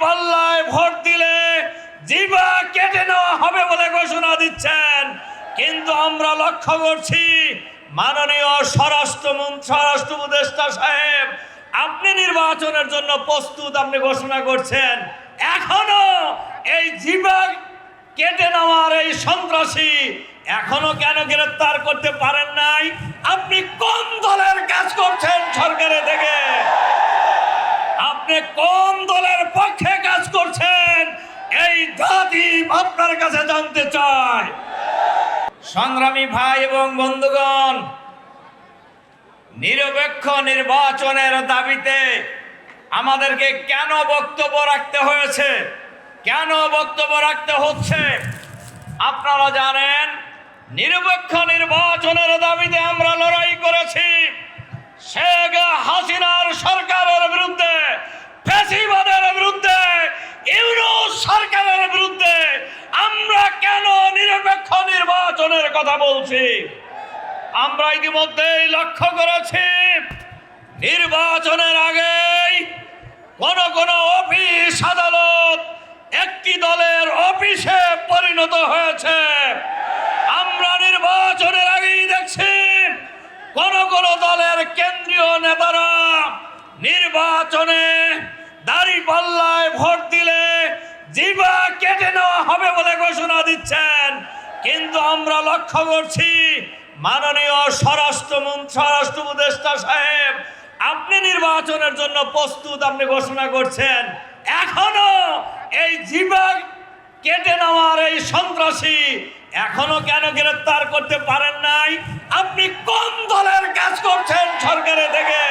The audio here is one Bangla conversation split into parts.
পাল্লায় ভোট দিলে জিবা কেটে নেওয়া হবে বলে ঘোষণা দিচ্ছেন। কিন্তু আমরা লক্ষ্য করছি মাননীয় স্বরাষ্ট্র স্বরাষ্ট্র উপদেষ্টা সাহেব, আপনি নির্বাচনের জন্য প্রস্তুত আপনি ঘোষণা করছেন। এখনও এই জিবা কেটে নেওয়ার এই সন্ত্রাসী এখনও কেন গ্রেফতার করতে পারেন নাই? আপনি কোন দলের কাজ করছেন সরকারে থেকে আপনি কোন দলের পক্ষে কাজ করছেন? এই জাতি আপনার কাছে জানতে চায়। সংগ্রামী ভাই এবং বন্ধুগণ, নিরপেক্ষ নির্বাচনের দাবিতে আমাদেরকে কেন বক্তব্য রাখতে হয়েছে? কেন বক্তব্য রাখতে হচ্ছে? আপনারা জানেন, নিরপেক্ষ নির্বাচনের দাবিতে আমরা লড়াই করেছি। শেখ হাসিনার সরকারের বিরুদ্ধে, ফ্যাসিবাদের বিরুদ্ধে, ইউনুস সরকারের বিরুদ্ধে আমরা কেন নিরপেক্ষ নির্বাচনের কথা বলছি? আমরা ইতিমধ্যেই লক্ষ্য করেছি, নির্বাচনের আগেই কোন কোন অফিস আদালত একটি দলের অফিসে পরিণত হয়েছে। আমরা নির্বাচনের কোন কোন দলের কেন্দ্রীয় নেতারা নির্বাচনে দাড়ি পাল্লায় ভোট দিলে জিবা কেটে নেওয়া হবে বলে ঘোষণা দিচ্ছেন। কিন্তু আমরা লক্ষ্য করছি, মাননীয় স্বরাষ্ট্র স্বরাষ্ট্র উপদেষ্টা সাহেব, আপনি নির্বাচনের জন্য প্রস্তুত আপনি ঘোষণা করছেন। এখনও এই জিবা কেটে নেওয়ার এই সন্ত্রাসী এখনও কেন গ্রেফতার করতে পারেন নাই? আপনি কোন দলের কাজ করছেন সরকারে থেকে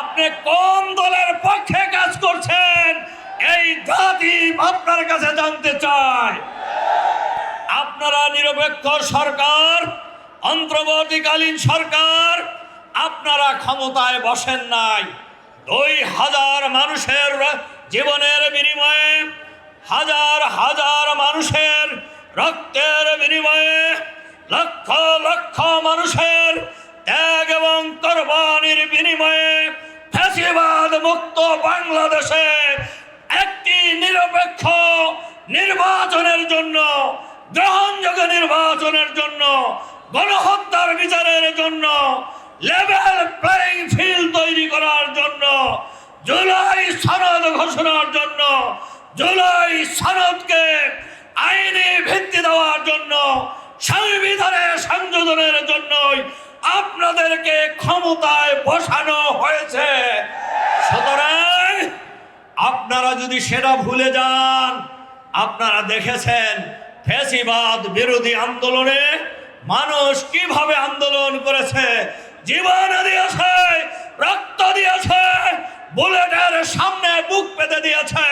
আপনি কোন দলের পক্ষে কাজ করছেন এই জাতি আপনার কাছে জানতে চায় আপনারা নিরপেক্ষ সরকার, অন্তর্বর্তীকালীন সরকার, আপনারা ক্ষমতায় বসেন নাই। দুই হাজার মানুষের জীবনের বিনিময়ে, হাজার হাজার মানুষের রক্তের বিনিময়ে, লক্ষ লক্ষ মানুষের ত্যাগ এবং কোরবানির বিনিময়ে ফ্যাসিবাদ মুক্ত বাংলাদেশে নিরপেক্ষ নির্বাচনের জন্য, গ্রহণযোগ্য নির্বাচনের জন্য, গণহত্যার বিচারের জন্য, লেভেল প্লেইং ফিল্ড তৈরি করার জন্য, জুলাই সনদ ঘোষণার জন্য, জুলাই সনদকে আইনি ভিত্তি দেওয়ার জন্য সংবিধানে সংযোজনের জন্যই আপনাদেরকে ক্ষমতায় বসানো হয়েছে। সুতরাং আপনারা যদি সেটা ভুলে যান, আপনারা দেখেছেন ফেসিবাদ বিরোধী আন্দোলনে মানুষ কীভাবে আন্দোলন করেছে? জীবন দিয়েছে, রক্ত দিয়েছে, বুলেটের সামনে বুক পেতে দিয়েছে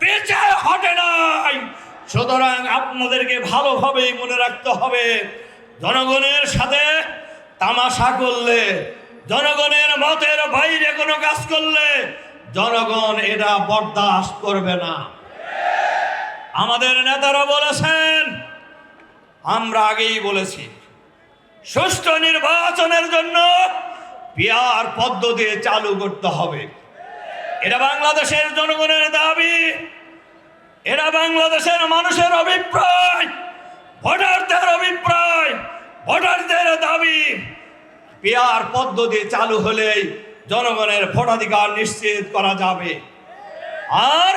পিছে হটে নাই। সুতরাং আপনাদেরকে ভালোভাবেই মনে রাখতে হবে, জনগণের সাথে তামাশা করলে, জনগণের মতের বাইরে কোনো কাজ করলে জনগণ এটা বরদাস্ত করবে না। আমাদের নেতারা বলেছেন, আমরা আগেই বলেছি, সুষ্ঠু নির্বাচনের জন্য পিয়ার পদ্ধতি চালু করতে হবে। এটা বাংলাদেশের জনগণের দাবি, এটা বাংলাদেশের মানুষের অভিপ্রায়, ভোটারদের অভিপ্রায়, ভোটারদের দাবি। পিয়ার পদ্ধতি চালু হলেই জনগণের ভোটাধিকার নিশ্চিত করা যাবে। আর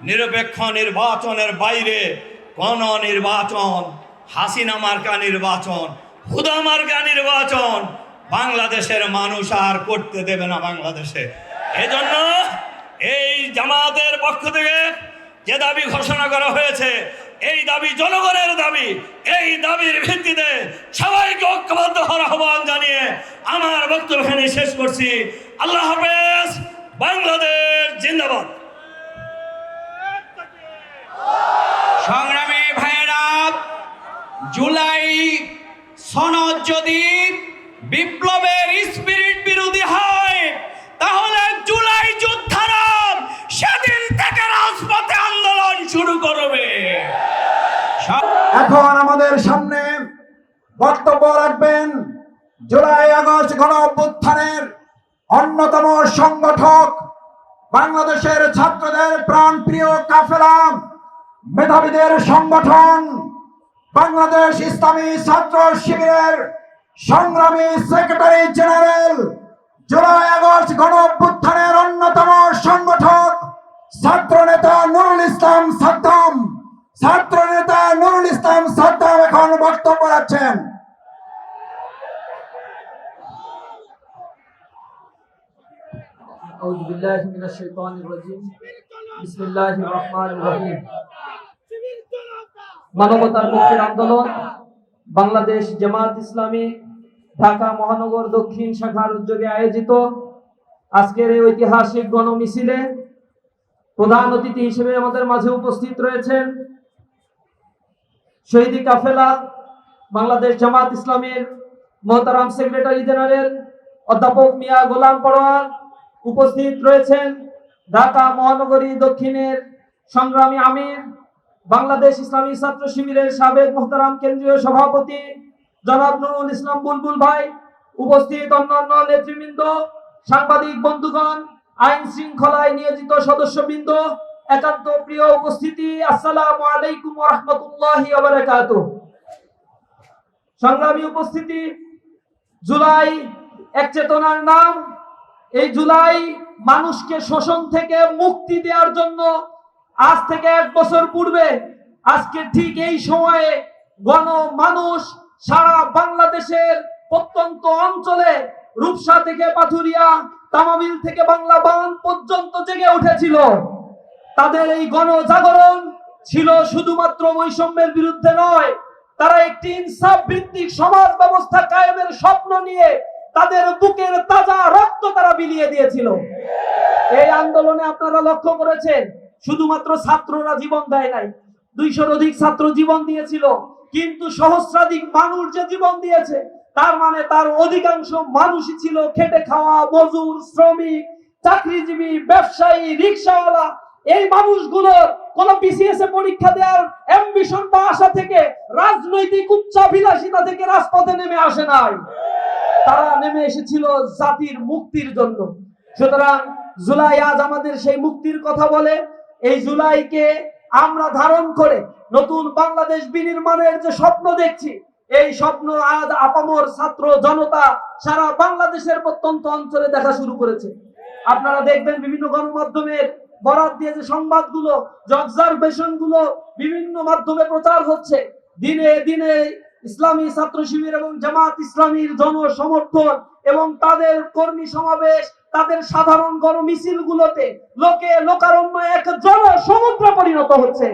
নিরপেক্ষ নির্বাচনের বাইরে কোন নির্বাচন, হাসিনা মার্কা নির্বাচন, হুদা মার্কা নির্বাচন বাংলাদেশের মানুষ আর করতে দেবে না বাংলাদেশে। এজন্য এই জামাতের পক্ষ থেকে যে দাবি ঘোষণা করা হয়েছে এই দাবি জনগণের দাবি, এই দাবির ভিত্তিতে সবাইকে ঐক্যবদ্ধ হওয়ার আহ্বান জানিয়ে আমার বক্তব্য শেষ করছি। আল্লাহ হাফেজ, বাংলাদেশ জিন্দাবাদ। সংগ্রামী ভাইয়েরা, জুলাই সনদ যদি বিপ্লবের স্পিরিট বিরোধী হয়, তাহলে জুলাই যোদ্ধারা সেদিন থেকে রাজপথে আন্দোলন শুরু করবে। এখন আমাদের সামনে বক্তব্য রাখবেন জুলাই আগস্ট গণ অভ্যুত্থানের অন্যতম সংগঠক বাংলাদেশের ছাত্রদের প্রাণপ্রিয় কাফেলা মেধাবীদের সংগঠন বাংলাদেশ ইসলামী ছাত্র শিবিরের সংগ্রামী সেক্রেটারি জেনারেল জুলাই আগস্ট গণ অভ্যুত্থানের অন্যতম সংগঠক ছাত্র নেতা নুরুল ইসলাম সাদ্দাম ছাত্র বক্তব্য রাখছেন أعوذ بالله من الشيطان الرجيم بسم الله الرحمن الرحيم মানবতার মুক্তির আন্দোলন বাংলাদেশ জামাত ইসলামী ঢাকা মহানগর দক্ষিণ শাখার উদ্যোগে আয়োজিত আজকের এই ঐতিহাসিক গণমিছিলে প্রধান অতিথি হিসেবে আমাদের মাঝে উপস্থিত রয়েছেন শহীদি কাফেলা বাংলাদেশ জামাত ইসলামের মহতারাম সেক্রেটারি জেনারেল অধ্যাপক মিয়া গোলাম পরোয়ার উপস্থিত রয়েছেন ঢাকা মহানগরী দক্ষিণের সংগ্রামী আমির, বাংলাদেশ ইসলামী ছাত্র শিবিরের সাবেক মোহতারাম কেন্দ্রীয় সভাপতি জনাব নুরুল ইসলাম বুলবুল ভাই, উপস্থিত অন্যান্য নেতৃবৃন্দ, সাংবাদিক বন্ধুগণ, আইন শৃঙ্খলায় নিয়োজিত সদস্যবৃন্দ, একান্ত প্রিয় উপস্থিতি, আসসালামু আলাইকুম রহমতুল্লাহি সংগ্রামী উপস্থিতি, জুলাই এক চেতনার নাম। এই জুলাই মানুষকে শোষণ থেকে মুক্তি দেওয়ার জন্য আজ থেকে এক বছর পূর্বে, আজকে ঠিক এই সময়ে গণ মানুষ সারা বাংলাদেশের প্রত্যন্ত অঞ্চলে রূপসা থেকে পাথুরিয়া তামাবিল থেকে বাংলা বান পর্যন্ত জেগে উঠেছিল। তাদের এই গণজাগরণ ছিল শুধুমাত্র বৈষম্যের বিরুদ্ধে নয় তারা একটি ইনসাফ ভিত্তিক সমাজ ব্যবস্থা কায়েমের স্বপ্ন নিয়ে তাদের বুকের তাজা রক্ত তারা বিলিয়ে দিয়েছিল। এই আন্দোলনে আপনারা লক্ষ্য করেছেন, শুধুমাত্র ছাত্ররা জীবন দেয় নাই। দুইশোর অধিক ছাত্র জীবন দিয়েছিল, কিন্তু সহস্রাধিক মানুষ যে জীবন দিয়েছে, তার মানে তার অধিকাংশ মানুষই ছিল খেটে খাওয়া মজুর, শ্রমিক, চাকরিজীবী, ব্যবসায়ী, রিক্সাওয়ালা। এই মানুষগুলোর কোন বিসিএস এ পরীক্ষা দেওয়ার অ্যাম্বিশন বা আশা থেকে, রাজনৈতিক উচ্চাভিলাষিতা থেকে রাজপথে নেমে আসে নাই। তারা নেমে এসেছিল জাতির মুক্তির জন্য। সুতরাং জুলাই আজ আমাদের সেই মুক্তির কথা বলে, এই জুলাইকে আমরা ধারণ করে নতুন বাংলাদেশ বিনির্মাণের যে স্বপ্ন দেখছি, এই স্বপ্ন আজ আপামর ছাত্র জনতা সারা বাংলাদেশের প্রত্যন্ত অঞ্চলে দেখা শুরু করেছে। আপনারা দেখবেন বিভিন্ন গণমাধ্যমের বরাদ দিয়ে যে সংবাদগুলো যে গুলো বিভিন্ন মাধ্যমে প্রচার হচ্ছে, দিনে দিনে ইসলামী ছাত্র শিবির এবং জামাত ইসলামীর জনসমর্থন এবং তাদের কর্মী সমাবেশ, তাদের সাধারণ গণমিছিল গুলোতে লোকে লোকারণ্য এক জন সমুদ্র পরিণত হচ্ছে।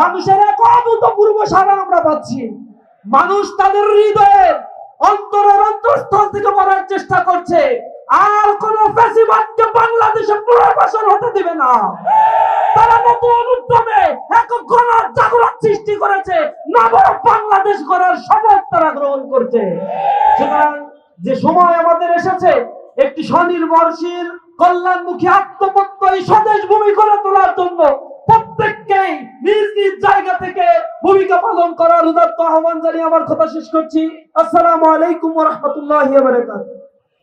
মানুষের এক অভূতপূর্ব সারা আমরা পাচ্ছি। মানুষ তাদের হৃদয়ের অন্তরের অন্তঃস্থল থেকে মরার চেষ্টা করছে আর কোন ফ্যাসিবাদকে বাংলাদেশে পুনর্বাসন হতে দিবে না। তারা নতুন উদ্যমে এক গণ জাগরণ সৃষ্টি করেছে নব বাংলাদেশ গড়ার শপথ তারা গ্রহণ করছে। সুতরাং যে সময় আমাদের এসেছে, একটি স্বনির্ভরশীল, কল্যাণমুখী, আত্মপ্রত্যয়ী স্বদেশ ভূমি করে তোলার জন্য প্রত্যেককেই নিজ নিজ জায়গা থেকে ভূমিকা পালন করার উদাত্ত আহ্বান জানিয়ে আমার কথা শেষ করছি। আসসালামু আলাইকুম রাহমাতুল্লাহি বারাকাতুহু।